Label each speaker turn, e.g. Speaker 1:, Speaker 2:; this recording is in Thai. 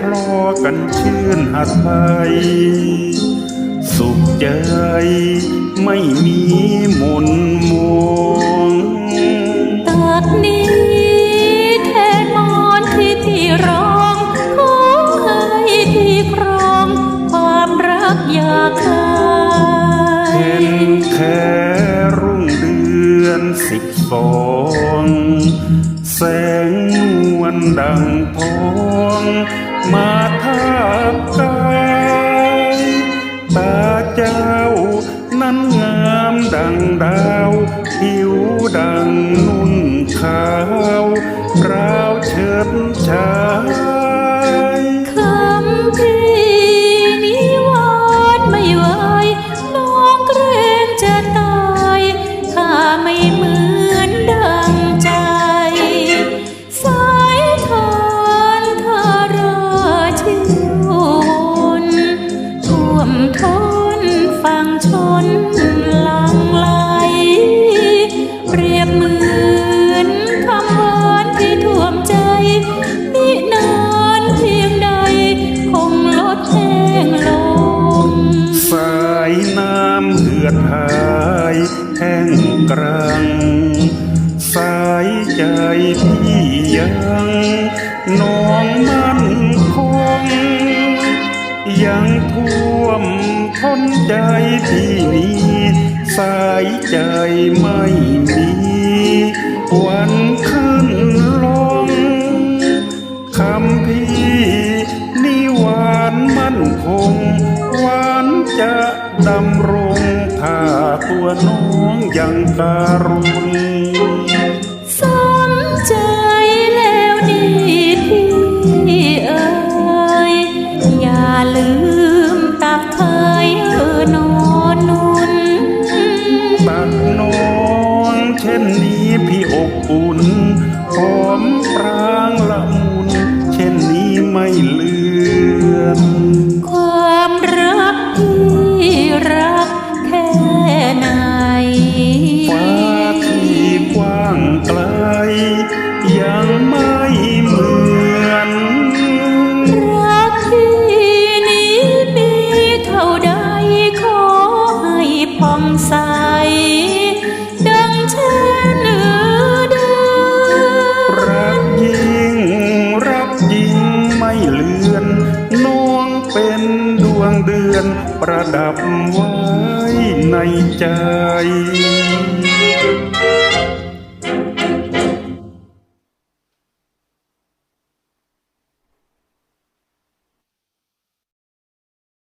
Speaker 1: พลอกันชื่นหัดไปสุขใจไม่มีหมนมอง
Speaker 2: ตักนี้แทนมอนที่พี่ร้องขอให้พี่ครองความรักอย่าคา
Speaker 1: เห็
Speaker 2: ย
Speaker 1: นแค่รุ่งเดือนสิบสองแสงนว ลดังพวง มาทาบกายตาเจ้า นั้นงามดังดาว ผิวดังนุ่นขาวรา
Speaker 2: หลังไหลเปรียบเหมือนคำหวานที่ท่วมใจนินานเพียงใด คงลดแห้งลง
Speaker 1: สายน้ำเหือดหายแห้งกรัง สายใจพี่ยังน้องมั่นคง ยังท่ วมท้นใจพี่นี้สายใจไม่มี วันขึ้นลงคำพี่นิหวานมั่นคง หวานจะดำรงถ้าตัวน้องยังการุณ
Speaker 2: น้อ
Speaker 1: งเช่นนี้พี่อบอุ่นหอมปรางละมุนเช่นนี้ไม่เลือน
Speaker 2: ความรักที่รักแค่ไหน
Speaker 1: ฟ้าที่กว้างไกลยัง เลือนน้องเป็นดวงเดือนประดับไว้ในใจ